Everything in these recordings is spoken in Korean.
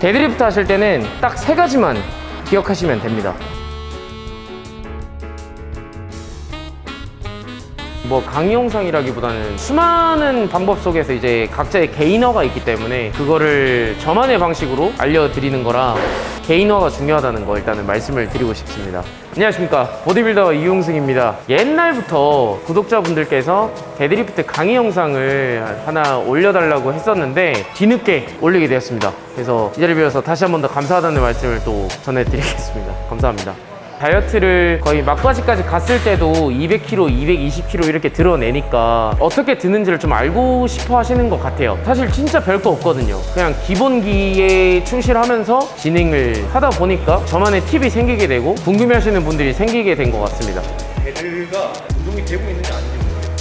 데드리프트 하실 때는 딱 세 가지만 기억하시면 됩니다. 뭐 강의 영상이라기보다는 수많은 방법 속에서 이제 각자의 개인어가 있기 때문에 그거를 저만의 방식으로 알려드리는 거라 개인어가 중요하다는 거 일단은 말씀을 드리고 싶습니다. 안녕하십니까 보디빌더 이용승입니다. 옛날부터 구독자분들께서 데드리프트 강의 영상을 하나 올려달라고 했었는데 뒤늦게 올리게 되었습니다. 그래서 이 자리 빌어서 다시 한 번 더 감사하다는 말씀을 또 전해드리겠습니다. 감사합니다. 다이어트를 거의 막바지까지 갔을 때도 200kg, 220kg 이렇게 드러내니까 어떻게 드는지를 좀 알고 싶어 하시는 것 같아요. 사실 진짜 별거 없거든요. 그냥 기본기에 충실하면서 진행을 하다 보니까 저만의 팁이 생기게 되고 궁금해 하시는 분들이 생기게 된 것 같습니다. 배드가 운동이 되고 있는지 아닌지 모르겠어요.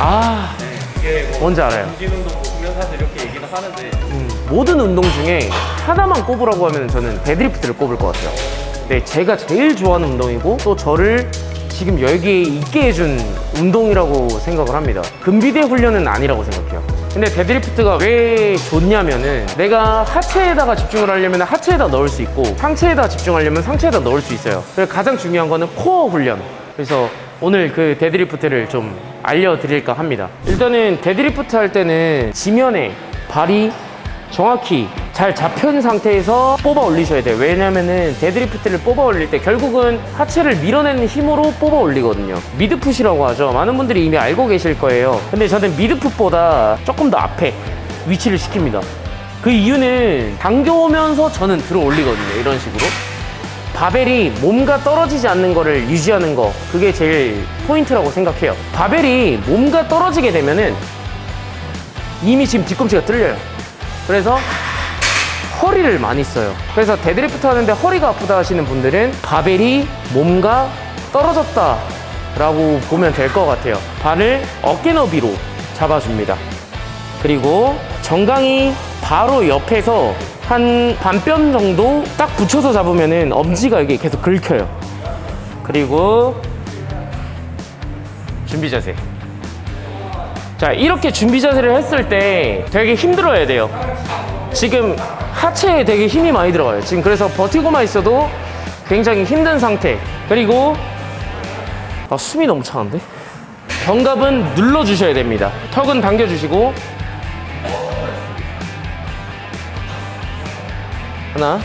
아, 이게 뭐 뭔지 알아요. 정진 운동, 뭐 수면 사슬 이렇게 얘기는 하는데 음, 모든 운동 중에 하나만 꼽으라고 하면 저는 데드리프트를 꼽을 것 같아요. 네, 제가 제일 좋아하는 운동이고 또 저를 지금 여기에 있게 해준 운동이라고 생각을 합니다. 금비대 훈련은 아니라고 생각해요. 근데 데드리프트가 왜 좋냐면은 내가 하체에다가 집중을 하려면 하체에다 넣을 수 있고 상체에다 집중하려면 상체에다 넣을 수 있어요. 그래서 가장 중요한 거는 코어 훈련. 그래서 오늘 그 데드리프트를 좀 알려드릴까 합니다. 일단은 데드리프트 할 때는 지면에 발이 정확히 잘 잡힌 상태에서 뽑아 올리셔야 돼요. 왜냐면은 데드리프트를 뽑아 올릴 때 결국은 하체를 밀어내는 힘으로 뽑아 올리거든요. 미드풋이라고 하죠. 많은 분들이 이미 알고 계실 거예요. 근데 저는 미드풋보다 조금 더 앞에 위치를 시킵니다. 그 이유는 당겨오면서 저는 들어 올리거든요. 이런 식으로. 바벨이 몸과 떨어지지 않는 거를 유지하는 거 그게 제일 포인트라고 생각해요. 바벨이 몸과 떨어지게 되면은 이미 지금 뒤꿈치가 뚫려요. 그래서 허리를 많이 써요. 그래서 데드리프트 하는데 허리가 아프다 하시는 분들은 바벨이 몸과 떨어졌다 라고 보면 될 것 같아요. 발을 어깨 너비로 잡아줍니다. 그리고 정강이 바로 옆에서 한 반뼘 정도 딱 붙여서 잡으면은 엄지가 이게 계속 긁혀요. 그리고 준비 자세. 자, 이렇게 준비 자세를 했을 때 되게 힘들어야 돼요. 지금 하체에 되게 힘이 많이 들어가요. 지금 그래서 버티고만 있어도 굉장히 힘든 상태. 그리고 아, 숨이 너무 차는데? 견갑은 눌러주셔야 됩니다. 턱은 당겨주시고 하나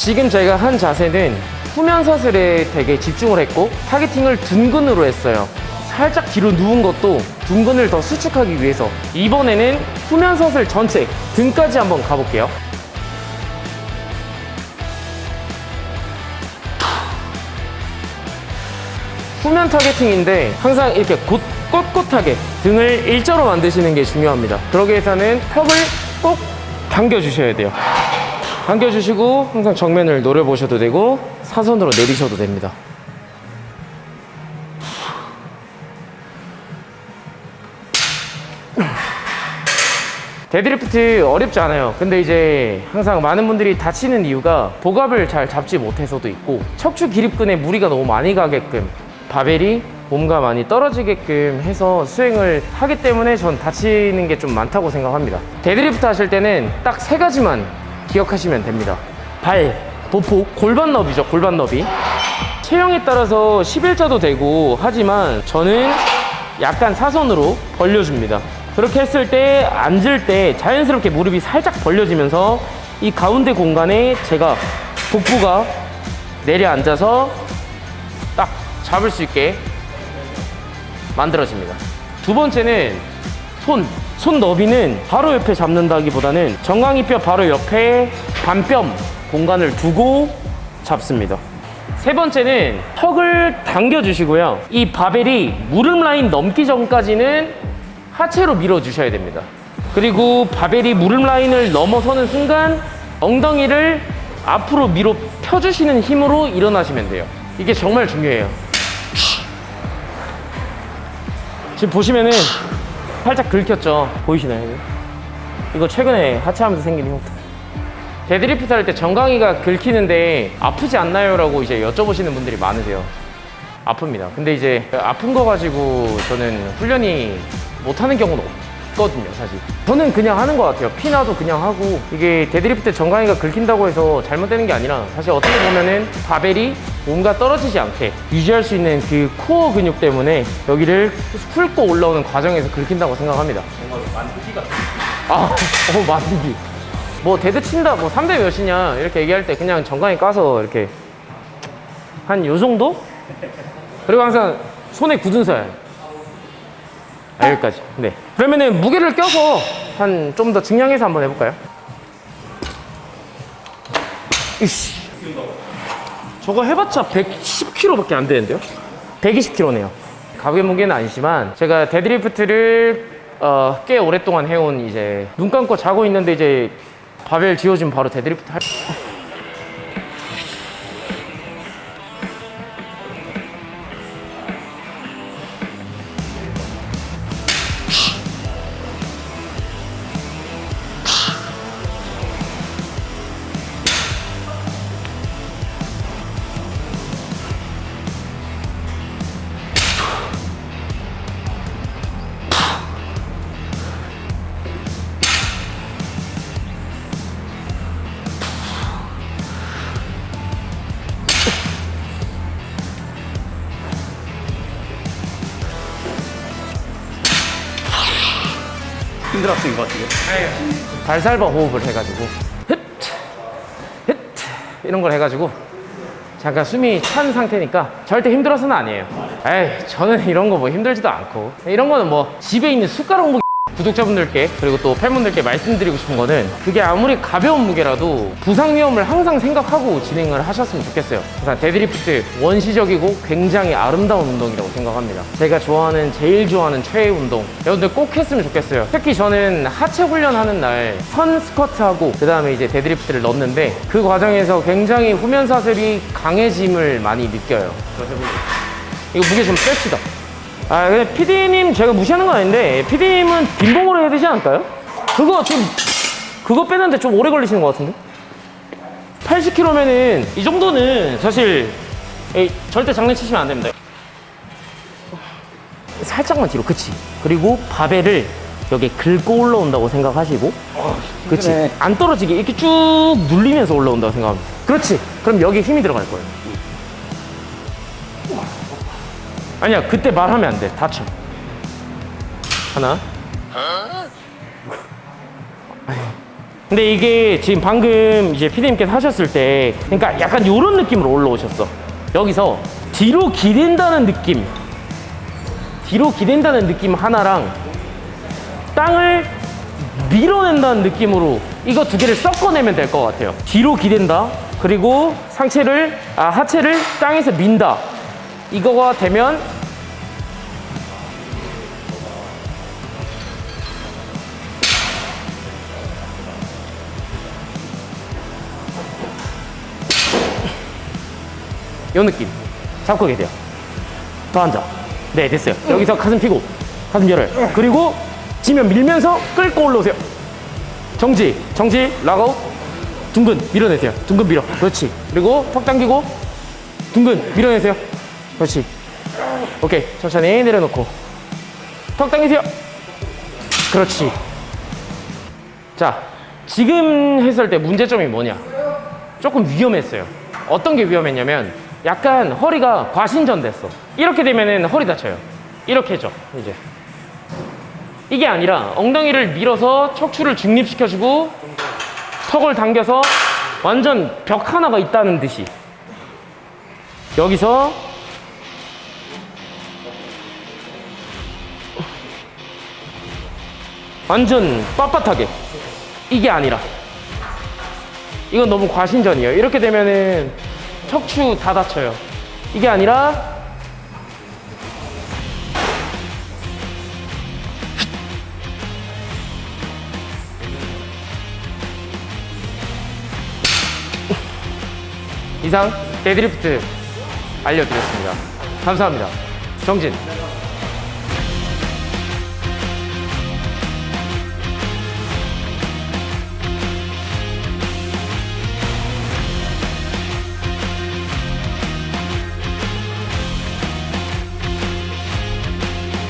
지금 제가 한 자세는 후면 사슬에 되게 집중을 했고 타겟팅을 둔근으로 했어요. 살짝 뒤로 누운 것도 둔근을 더 수축하기 위해서 이번에는 후면 사슬 전체 등까지 한번 가볼게요. 후면 타겟팅인데 항상 이렇게 곧 꼿꼿하게 등을 일자로 만드시는 게 중요합니다. 그러기 위해서는 턱을 꼭 당겨주셔야 돼요. 당겨주시고 항상 정면을 노려보셔도 되고 사선으로 내리셔도 됩니다. 데드리프트 어렵지 않아요. 근데 이제 항상 많은 분들이 다치는 이유가 복압을 잘 잡지 못해서도 있고 척추 기립근에 무리가 너무 많이 가게끔 바벨이 몸과 많이 떨어지게끔 해서 수행을 하기 때문에 전 다치는 게 좀 많다고 생각합니다. 데드리프트 하실 때는 딱 세 가지만 기억하시면 됩니다. 발, 보폭, 골반 너비죠. 골반 너비. 체형에 따라서 11자도 되고 하지만 저는 약간 사선으로 벌려줍니다. 그렇게 했을 때 앉을 때 자연스럽게 무릎이 살짝 벌려지면서 이 가운데 공간에 제가 복부가 내려앉아서 딱 잡을 수 있게 만들어집니다. 두 번째는 손. 손 너비는 바로 옆에 잡는다기보다는 정강이뼈 바로 옆에 반뼘 공간을 두고 잡습니다. 세 번째는 턱을 당겨주시고요. 이 바벨이 무릎 라인 넘기 전까지는 하체로 밀어주셔야 됩니다. 그리고 바벨이 무릎 라인을 넘어서는 순간 엉덩이를 앞으로 밀어 펴주시는 힘으로 일어나시면 돼요. 이게 정말 중요해요. 지금 보시면은 살짝 긁혔죠. 보이시나요? 이거? 최근에 하체하면서 생긴 흉터. 데드리프트 할 때 정강이가 긁히는데 아프지 않나요? 라고 이제 여쭤보시는 분들이 많으세요. 아픕니다. 근데 이제 아픈 거 가지고 저는 훈련이 못하는 경우는 없거든요, 사실. 저는 그냥 하는 것 같아요. 피나도 그냥 하고 이게 데드리프트 정강이가 긁힌다고 해서 잘못되는 게 아니라 사실 어떻게 보면은 바벨이 뭔가 떨어지지 않게 유지할 수 있는 그 코어 근육 때문에 여기를 훑고 올라오는 과정에서 긁힌다고 생각합니다. 뭔가 만두기가 아, 어, 만두기. 뭐, 데드 친다, 뭐, 3대 몇이냐, 이렇게 얘기할 때 그냥 정강이 까서 이렇게 한 요 정도? 그리고 항상 손에 굳은 살. 아, 여기까지. 네. 그러면은 무게를 껴서 한 좀 더 증량해서 한번 해볼까요? 이씨. 저거 해봤자 110kg밖에 안 되는데요? 120kg네요. 가볍게 무게는 아니지만 제가 데드리프트를 어, 꽤 오랫동안 해온 이제 눈 감고 자고 있는데 이제 바벨 지워지면 바로 데드리프트 할. 힘들었을 것 같아요. 발살바 호흡을 해가지고 헥, 헥 이런 걸 해가지고 잠깐 숨이 찬 상태니까 절대 힘들어서는 아니에요. 에이 저는 이런 거 뭐 힘들지도 않고 이런 거는 뭐 집에 있는 숟가락 구독자분들께 그리고 또 팬분들께 말씀드리고 싶은 거는 그게 아무리 가벼운 무게라도 부상 위험을 항상 생각하고 진행을 하셨으면 좋겠어요. 우선 데드리프트 원시적이고 굉장히 아름다운 운동이라고 생각합니다. 제가 좋아하는 제일 좋아하는 최애 운동 여러분들 꼭 했으면 좋겠어요. 특히 저는 하체 훈련하는 날 선 스쿼트하고 그 다음에 이제 데드리프트를 넣는데 그 과정에서 굉장히 후면 사슬이 강해짐을 많이 느껴요. 이거 무게 좀 뺍시다. 아, 근데 PD님 제가 무시하는 건 아닌데, PD님은 빈봉으로 해야 되지 않을까요? 그거 지금, 그거 빼는데 좀 오래 걸리시는 것 같은데? 80kg면은, 이 정도는 사실, 에이, 절대 장난치시면 안 됩니다. 살짝만 뒤로, 그치. 그리고 바벨을 여기 긁고 올라온다고 생각하시고, 그치. 안 떨어지게 이렇게 쭉 눌리면서 올라온다고 생각합니다. 그렇지. 그럼 여기 힘이 들어갈 거예요. 아니야 그때 말하면 안 돼. 다쳐. 하나. 근데 이게 지금 방금 이제 피디님께서 하셨을 때 그러니까 약간 이런 느낌으로 올라오셨어. 여기서 뒤로 기댄다는 느낌. 뒤로 기댄다는 느낌 하나랑 땅을 밀어낸다는 느낌으로 이거 두 개를 섞어내면 될 것 같아요. 뒤로 기댄다. 그리고 상체를 아 하체를 땅에서 민다 이거가 되면 요 느낌. 잡고 계세요. 더 앉아. 네 됐어요. 여기서 가슴 피고 가슴 열어요. 그리고 지면 밀면서 끌고 올라오세요. 정지 정지 락아웃. 둥근 밀어내세요. 둥근 밀어. 그렇지. 그리고 턱 당기고 둥근 밀어내세요 그렇지. 오케이 천천히 내려놓고. 턱 당기세요. 그렇지. 자 지금 했을 때 문제점이 뭐냐? 조금 위험했어요. 어떤 게 위험했냐면 약간 허리가 과신전됐어. 이렇게 되면은 허리 다쳐요. 이렇게 해줘 이제. 이게 아니라 엉덩이를 밀어서 척추를 중립시켜주고 턱을 당겨서 완전 벽 하나가 있다는 듯이. 여기서 완전 빳빳하게. 이게 아니라. 이건 너무 과신전이에요. 이렇게 되면은 척추 다 다쳐요. 이게 아니라 이상 데드리프트 알려드렸습니다. 감사합니다. 정진